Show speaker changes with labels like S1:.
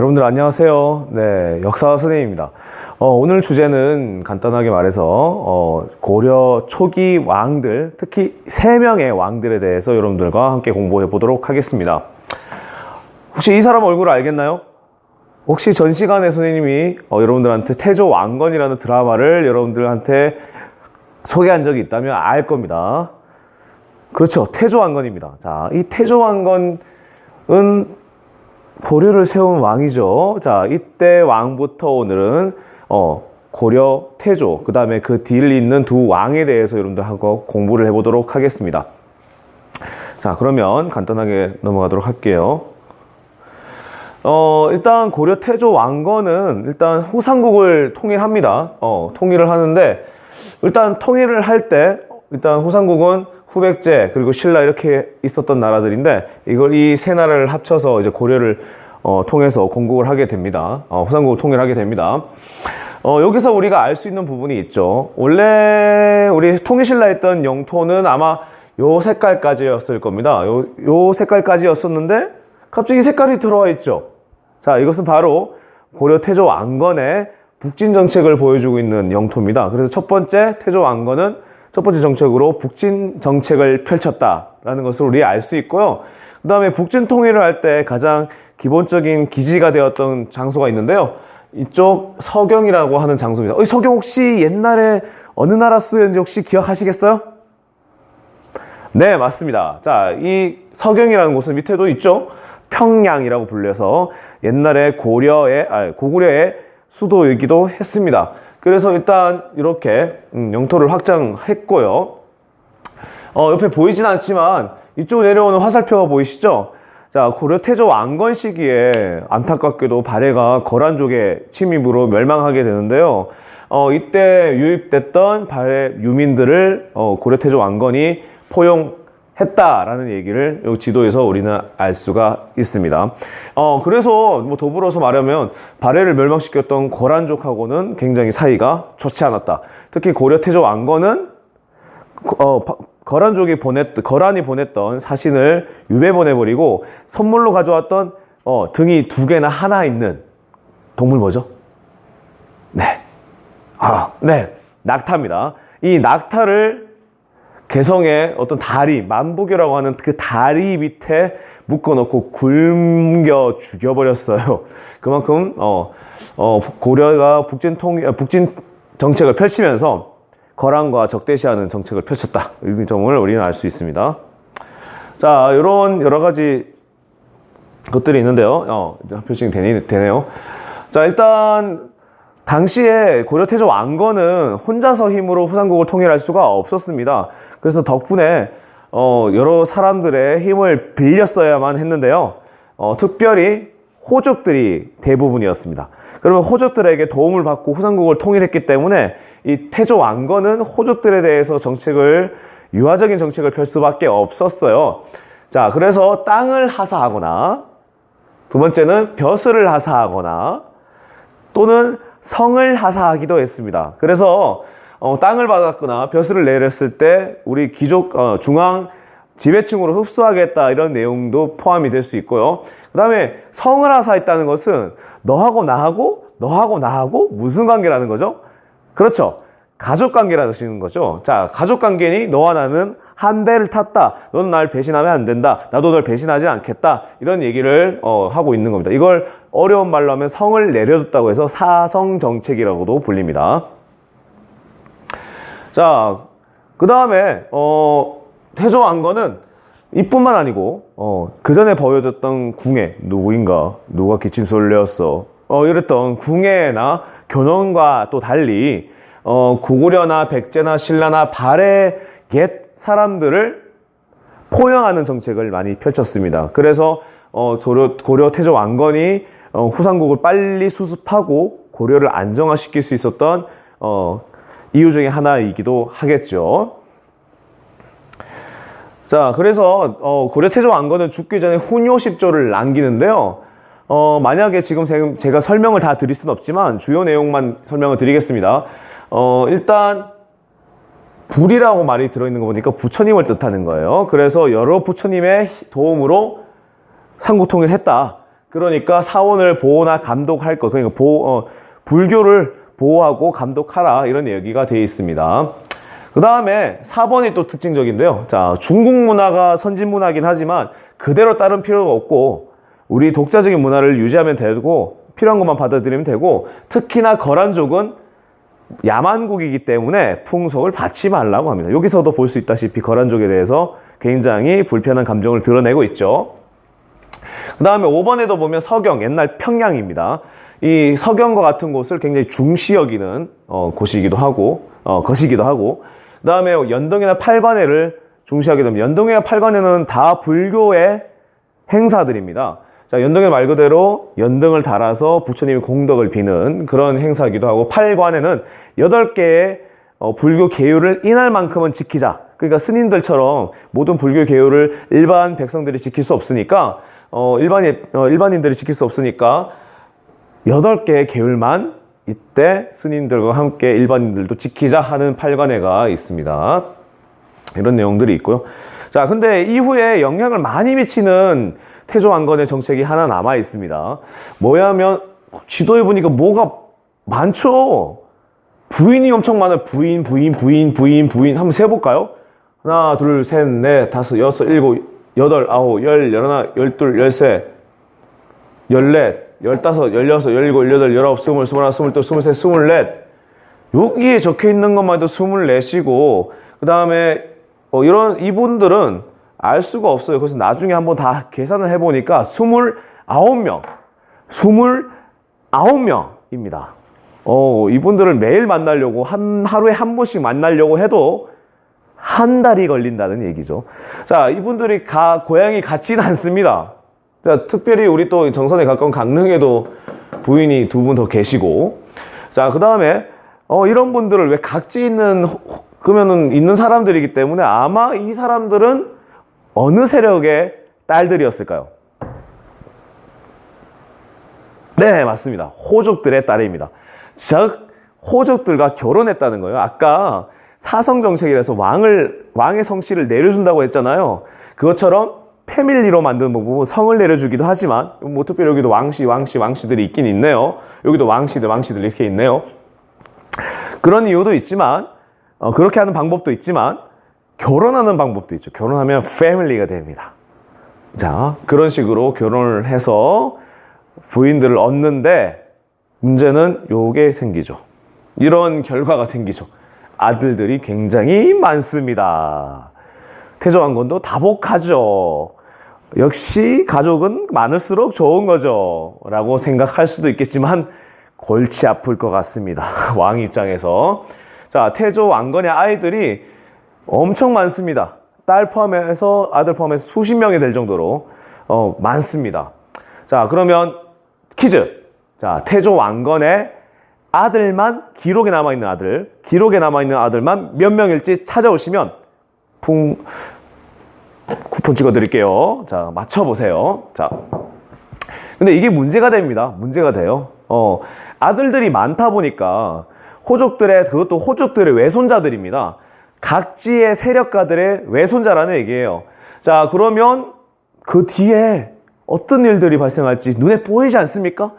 S1: 여러분들 안녕하세요. 네, 역사 선생님입니다. 어, 오늘 주제는 간단하게 말해서 어, 고려 초기 왕들, 특히 세 명의 왕들에 대해서 여러분들과 함께 공부해 보도록 하겠습니다. 혹시 이 사람 얼굴 알겠나요? 혹시 전 시간에 선생님이 어, 여러분들한테 태조 왕건이라는 드라마를 여러분들한테 소개한 적이 있다면 알 겁니다. 그렇죠. 태조 왕건입니다. 자, 이 태조 왕건은 고려를 세운 왕이죠. 자, 이때 왕부터 오늘은 어, 고려 태조, 그 다음에 그 뒤를 잇는 두 왕에 대해서 여러분들 하고 공부를 해보도록 하겠습니다. 자, 그러면 간단하게 넘어가도록 할게요. 어, 일단 고려 태조 왕건은 일단 후삼국을 통일합니다. 어, 통일을 하는데 일단 통일을 할 때 일단 후삼국은 후백제 그리고 신라 이렇게 있었던 나라들인데 이걸 이 세 나라를 합쳐서 이제 고려를 어, 통해서 건국을 하게 됩니다. 어, 후삼국을 통일하게 됩니다. 어, 여기서 우리가 알 수 있는 부분이 있죠. 원래 우리 통일신라 했던 영토는 아마 요 색깔까지였을 겁니다. 요, 요 색깔까지였었는데 갑자기 색깔이 들어와 있죠. 자, 이것은 바로 고려 태조 왕건의 북진 정책을 보여주고 있는 영토입니다. 그래서 첫 번째 태조 왕건은 첫 번째 정책으로 북진 정책을 펼쳤다라는 것을 우리 알 수 있고요. 그 다음에 북진 통일을 할 때 가장 기본적인 기지가 되었던 장소가 있는데요. 이쪽 서경이라고 하는 장소입니다. 어, 이 서경 혹시 옛날에 어느 나라 수도였는지 혹시 기억하시겠어요? 네, 맞습니다. 자, 이 서경이라는 곳은 밑에도 있죠. 평양이라고 불려서 옛날에 고려의, 아니, 고구려의 수도이기도 했습니다. 그래서 일단 이렇게 음, 영토를 확장했고요. 어, 옆에 보이진 않지만 이쪽 내려오는 화살표가 보이시죠? 자, 고려 태조 왕건 시기에 안타깝게도 발해가 거란족의 침입으로 멸망하게 되는데요. 어, 이때 유입됐던 발해 유민들을 어, 고려 태조 왕건이 포용 했다라는 얘기를 이 지도에서 우리는 알 수가 있습니다. 어, 그래서 뭐 더불어서 말하면 발해를 멸망시켰던 거란족하고는 굉장히 사이가 좋지 않았다. 특히 고려 태조 왕건은 어, 바- 거란족이 보냈, 거란이 보냈던 사신을 유배 보내버리고 선물로 가져왔던 어, 등이 두 개나 하나 있는 동물 뭐죠? 네. 아, 네. 낙타입니다. 이 낙타를 개성의 어떤 다리, 만부교라고 하는 그 다리 밑에 묶어놓고 굶겨 죽여버렸어요. 그만큼, 어, 어, 고려가 북진 통, 어, 북진 정책을 펼치면서 거란과 적대시하는 정책을 펼쳤다. 이 점을 우리는 알 수 있습니다. 자, 이런 여러 가지 것들이 있는데요. 어, 되네, 되네요. 자, 일단, 당시에 고려 태조 왕건은 혼자서 힘으로 후삼국을 통일할 수가 없었습니다. 그래서 덕분에 어, 여러 사람들의 힘을 빌렸어야만 했는데요. 어, 특별히 호족들이 대부분이었습니다. 그러면 호족들에게 도움을 받고 후삼국을 통일했기 때문에 이 태조 왕건은 호족들에 대해서 정책을 유화적인 정책을 펼 수밖에 없었어요. 자, 그래서 땅을 하사하거나 두 번째는 벼슬을 하사하거나 또는 성을 하사하기도 했습니다. 그래서 어, 땅을 받았거나 벼슬을 내렸을 때 우리 귀족 어, 중앙 지배층으로 흡수하겠다 이런 내용도 포함이 될 수 있고요. 그 다음에 성을 하사했다는 것은 너하고 나하고 너하고 나하고 무슨 관계라는 거죠? 그렇죠. 가족 관계라는 거죠. 자, 가족 관계니 너와 나는 한 배를 탔다. 너는 날 배신하면 안 된다. 나도 널 배신하지 않겠다. 이런 얘기를 어, 하고 있는 겁니다. 이걸 어려운 말로 하면 성을 내려줬다고 해서 사성 정책이라고도 불립니다. 자, 그 다음에 어, 태조 왕건은 이뿐만 아니고 어, 그 전에 보여줬던 궁예 누구인가 누가 기침소리를 내었어 어, 이랬던 궁예나 견훤과 또 달리 어, 고구려나 백제나 신라나 발해 옛 사람들을 포용하는 정책을 많이 펼쳤습니다. 그래서 어, 고려, 고려 태조 왕건이 어, 후삼국을 빨리 수습하고 고려를 안정화시킬 수 있었던 어, 이유 중에 하나이기도 하겠죠. 자, 그래서 어, 고려 태조 왕건은 죽기 전에 훈요 10조를 남기는데요. 어, 만약에 지금 제- 제가 설명을 다 드릴 수는 없지만 주요 내용만 설명을 드리겠습니다. 어, 일단 불이라고 말이 들어있는 거 보니까 부처님을 뜻하는 거예요. 그래서 여러 부처님의 도움으로 삼국통일을 했다. 그러니까 사원을 보호나 감독할 것. 그러니까 보호, 어, 불교를 보호하고 감독하라. 이런 얘기가 되어 있습니다. 그 다음에 4번이 또 특징적인데요. 자, 중국 문화가 선진 문화긴 하지만 그대로 따른 필요가 없고 우리 독자적인 문화를 유지하면 되고 필요한 것만 받아들이면 되고 특히나 거란족은 야만국이기 때문에 풍속을 받지 말라고 합니다. 여기서도 볼 수 있다시피 거란족에 대해서 굉장히 불편한 감정을 드러내고 있죠. 그 다음에 5번에도 보면 서경, 옛날 평양입니다. 이 서경과 같은 곳을 굉장히 중시 여기는 어, 곳이기도 하고, 어, 것이기도 하고, 그 다음에 연동이나 팔관회를 중시하게 되면, 연동이나 팔관회는 다 불교의 행사들입니다. 자, 연동회 말 그대로 연등을 달아서 부처님의 공덕을 비는 그런 행사이기도 하고, 팔관회는 8개의 어, 불교 계율을 이날 만큼은 지키자. 그러니까 스님들처럼 모든 불교 계율을 일반 백성들이 지킬 수 없으니까, 어, 일반인, 어, 일반인들이 지킬 수 없으니까, 여덟 개의 계율만 이때 스님들과 함께 일반인들도 지키자 하는 팔관회가 있습니다. 이런 내용들이 있고요. 자, 근데 이후에 영향을 많이 미치는 태조 왕건의 정책이 하나 남아 있습니다. 뭐냐면 지도에 보니까 뭐가 많죠. 부인이 엄청 많아요. 부인, 부인, 부인, 부인, 부인. 한번 세볼까요? 하나, 둘, 셋, 넷, 다섯, 여섯, 일곱, 여덟, 아홉, 열, 열하나, 열둘, 열세, 열넷, 열다섯, 열여섯, 열일곱, 열여덟, 열아홉, 스물, 스물하나, 스물둘, 스물셋, 스물넷. 여기에 적혀 있는 것만 해도 스물넷이고, 그 다음에, 어, 이런, 이분들은 알 수가 없어요. 그래서 나중에 한번 다 계산을 해보니까 스물아홉 명, 스물아홉 명입니다. 어, 이분들을 매일 만나려고, 한, 하루에 한 번씩 만나려고 해도 한 달이 걸린다는 얘기죠. 자, 이분들이 가, 고향이 같지는 않습니다. 자, 특별히 우리 또 정선에 가까운 강릉에도 부인이 두 분 더 계시고. 자, 그 다음에, 어, 이런 분들을 왜 각지 있는, 호- 그러면은 있는 사람들이기 때문에 아마 이 사람들은 어느 세력의 딸들이었을까요? 네, 맞습니다. 호족들의 딸입니다. 즉, 호족들과 결혼했다는 거예요. 아까 사성 정책이라서 왕을, 왕의 성씨를 내려준다고 했잖아요. 그것처럼 패밀리로 만드는 방법은 성을 내려주기도 하지만, 뭐 특별히 여기도 왕씨, 왕씨, 왕씨들이 있긴 있네요. 여기도 왕씨들, 왕씨들 이렇게 있네요. 그런 이유도 있지만, 어, 그렇게 하는 방법도 있지만, 결혼하는 방법도 있죠. 결혼하면 패밀리가 됩니다. 자, 그런 식으로 결혼을 해서 부인들을 얻는데 문제는 요게 생기죠. 이런 결과가 생기죠. 아들들이 굉장히 많습니다. 태조 왕건도 다복하죠. 역시 가족은 많을수록 좋은 거죠. 라고 생각할 수도 있겠지만 골치 아플 것 같습니다. 왕 입장에서. 자, 태조 왕건의 아이들이 엄청 많습니다. 딸 포함해서 아들 포함해서 수십 명이 될 정도로 어, 많습니다. 자, 그러면 퀴즈. 자, 태조 왕건의 아들만 기록에 남아 있는 아들, 기록에 남아 있는 아들만 몇 명일지 찾아오시면 풍 쿠폰 찍어 드릴게요. 자, 맞춰 보세요. 자. 근데 이게 문제가 됩니다. 문제가 돼요. 어, 아들들이 많다 보니까 호족들의 그것도 호족들의 외손자들입니다. 각지의 세력가들의 외손자라는 얘기예요. 자, 그러면 그 뒤에 어떤 일들이 발생할지 눈에 보이지 않습니까?